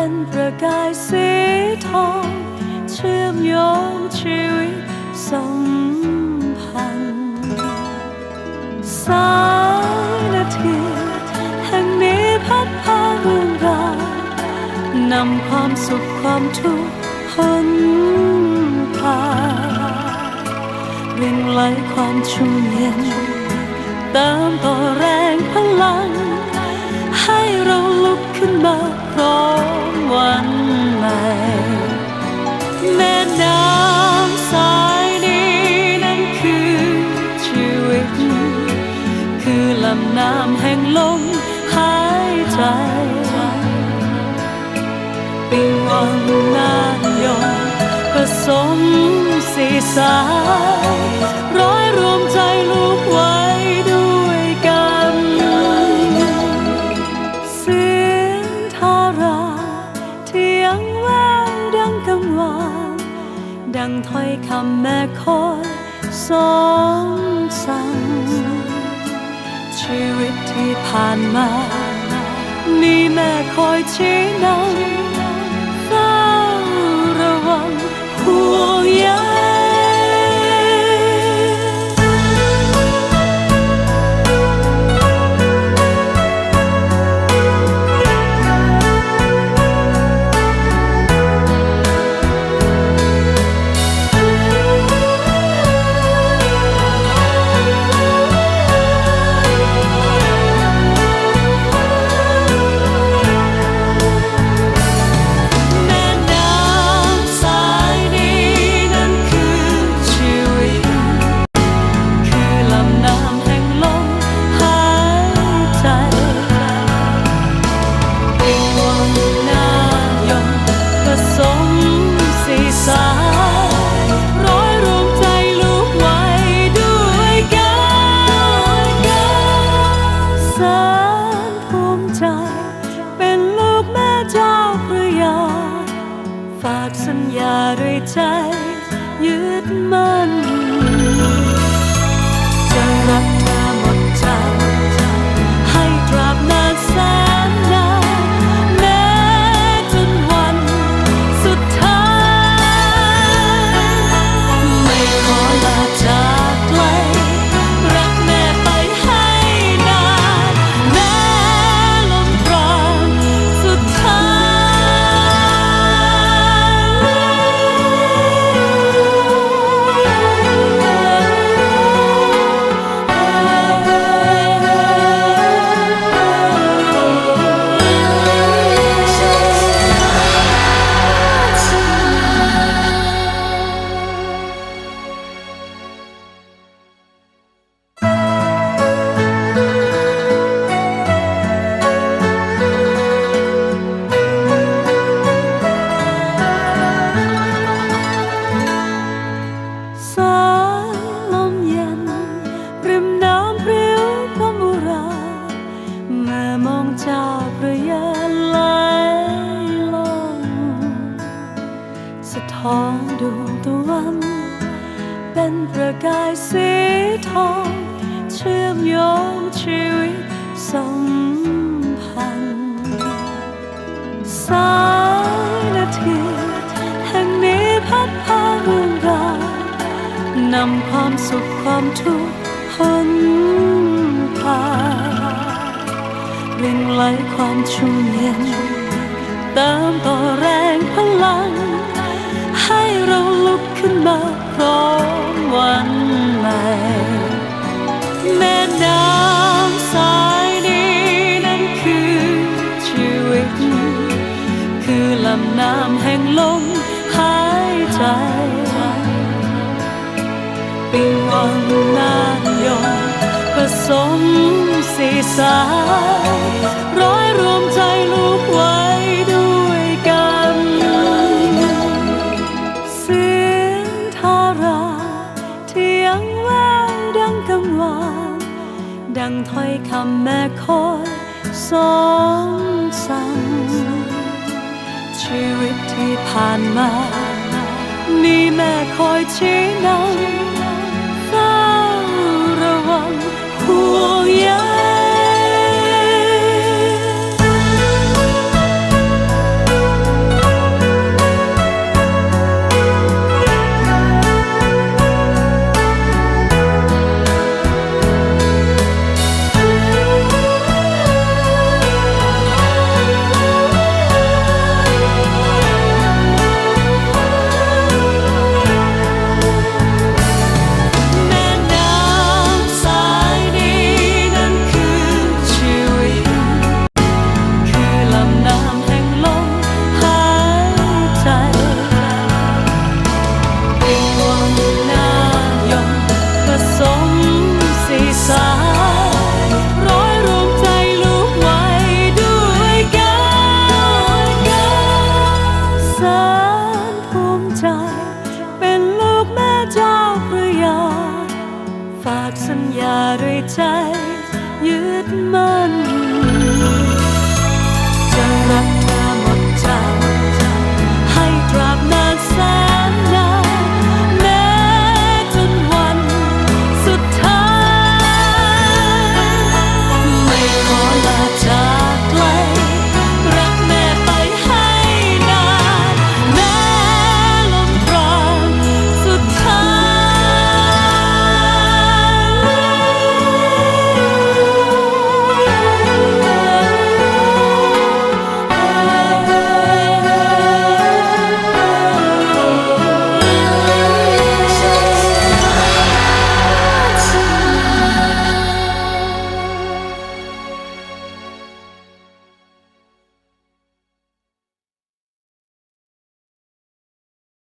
เป็นประกายสีทอง เชื่อมโยงชีวิตสัมพันธ์สายนาทีแห่งนี้พัดพาเรื่องราวนำความสุขความทุกข์พ้นพาเร่งไหลความชุ่มเย็นเติมต่อแรงพลังำน้ำแห่งลมหายใจปิงวังนานยองผสมสีสายร้อยรวมใจลูกไว้ด้วยกันเสียงทาราที่ยังแววดังกังวานดังถ้อยคำแม่คอยสอง ที่ผ่านมามี ใจ ประกายสีทอง เชื่อมโยงชีวิตสัมพันธ์สายนาทีแห่งนี้พัดพาเรื่องราวนำความสุขความทุกข์พ้นพาเร่งไหลความชุ่มเย็นเติมต่อแรงพลัง ให้เราลุกขึ้นมาพร้อม ใจปิงวังนานยงผสมสีสายร้อยรวมใจลูกไว้ด้วยกันเสียงทาราที่ยังแววดังกังวานดังถ้อยคำแม่คอยสองสั่งชีวิตที่ผ่านมา มีแม่คอ ด้วยใจยึดมั่น